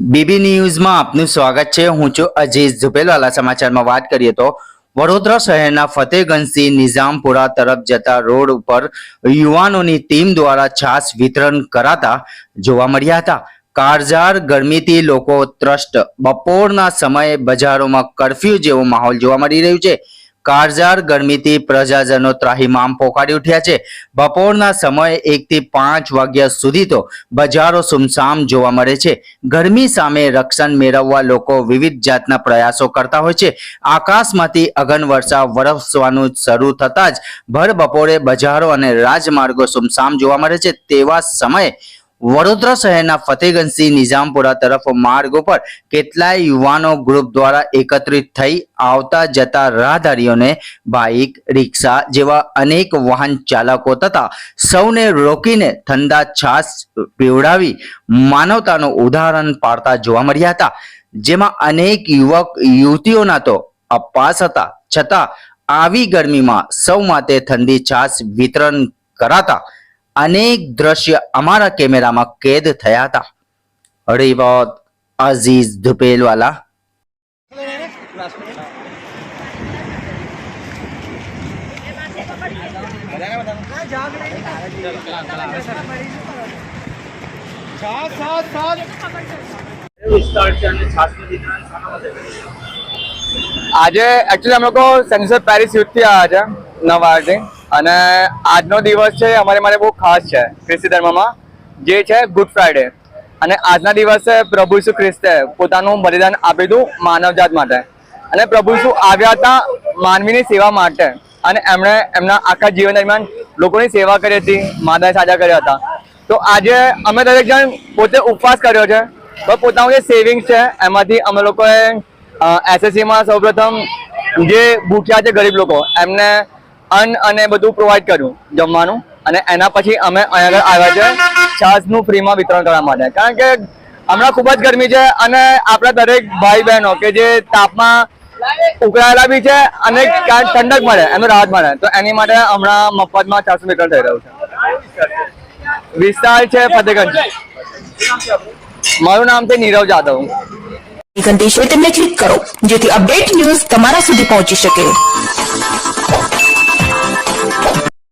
BB ન્યૂઝમાં આપનું સ્વાગત છે. હું છું અજીઝ ઝુબેલવાલા સમાચારમાં વાત કરીએ તો વડોદરા શહેરના ફતેગંજથી નિઝામપુરા તરફ જતા રોડ ઉપર યુવાનોની ટીમ દ્વારા છાસ વિતરણ કરાતા જોવા મળ્યા હતા. કારજાર ગરમીથી લોકો ત્રસ્ત. બપોરના સમયે બજારોમાં કરફ્યુ જેવો માહોલ જોવા મળી રહ્યું છે. કાળઝાળ ગરમીથી પ્રજાજનો ત્રાહીમામ પોકારી ઉઠ્યા છે. બપોરના સમયે એકથી પાંચ વાગ્યા સુધી તો બજારો સુમસામ જોવા મળે છે. ગરમી સામે રક્ષણ મેળવવા લોકો વિવિધ જાતના પ્રયાસો કરતા હોય છે. આકાશમાંથી અગનવર્ષા વરસવાનું શરૂ થતાં જ ભર બપોરે બજારો અને રાજમાર્ગો સુમસામ જોવા મળે છે. તેવા સમયે વડોદરા શહેરના ફતેગંજથી નિઝામપુરા તરફ માર્ગ ઉપર કેટલાય યુવાનો ગ્રુપ દ્વારા એકત્રિત થઈ આવતા જતા રાહદારીઓને બાઇક, રિક્ષા જેવા અનેક વાહન ચાલકો તથા સૌને રોકીને ઠંડા છાસ પીવડાવી માનવતાનું ઉદાહરણ પાડતા જોવા મળ્યા હતા. જેમાં અનેક યુવક, યુવતીઓના તો અપાસ હતા. છતાં આવી ગરમીમાં સૌ માટે ઠંડી છાસ વિતરણ કરાતા અનેક દ્રશ્ય અમારા કેમેરામાં કેદ થયા હતા હરિવત અઝીઝ ધુપેલવાલા સાત સાત સાત આજે એકચ્યુઅલી અમે લોકો સેન્સર પેરિસ યુથથી આવ્યા છે નવ અને આજનો દિવસ છે અમારે માટે બહુ ખાસ છે, ખ્રિસ્તી ધર્મમાં. જે છે ગુડ ફ્રાઈડે અને આજના દિવસે પ્રભુ ઈસુ ખ્રિસ્તે પોતાનું બલિદાન આપ્યું હતું માનવજાત માટે. અને પ્રભુ ઈસુ આવ્યા હતા માનવીની સેવા માટે. અને એમણે એમના આખા જીવન દરમિયાન લોકોની સેવા કરી હતી માદા સાજા કર્યા હતા. તો આજે અમે દરેક જણ પોતે ઉપવાસ કર્યો છે. તો પોતાનું જે સેવિંગ છે, એમાંથી અમે લોકોએ એસએસસીમાં સૌપ્રથમ જે ભૂખ્યા છે ગરીબ લોકો, એમને અન્ન અને બધું પ્રોવાઈડ કર્યું જમવાનું. અને એના પછી અમે અહીંયા આગળ આવ્યા છે છાસનું ફ્રીમાં વિતરણ કરવા માટે. કારણ કે હમણાં ખૂબ જ ગરમી છે અને આપણા દરેક ભાઈ બહેનો કે જે તાપમાં ઉકળાયેલા બી છે અને ઠંડક મળે, એમને રાહત મળે. તો એની માટે હમણાં મફતમાં છાસનું વિતરણ થઈ રહ્યું છે. વિસ્તાર છે ફતેગંજ. મારું નામ છે નીરવ જાદવ. છે તેમને ક્લિક કરો, જેથી અપડેટ ન્યૂઝ તમારા સુધી પહોંચી શકે.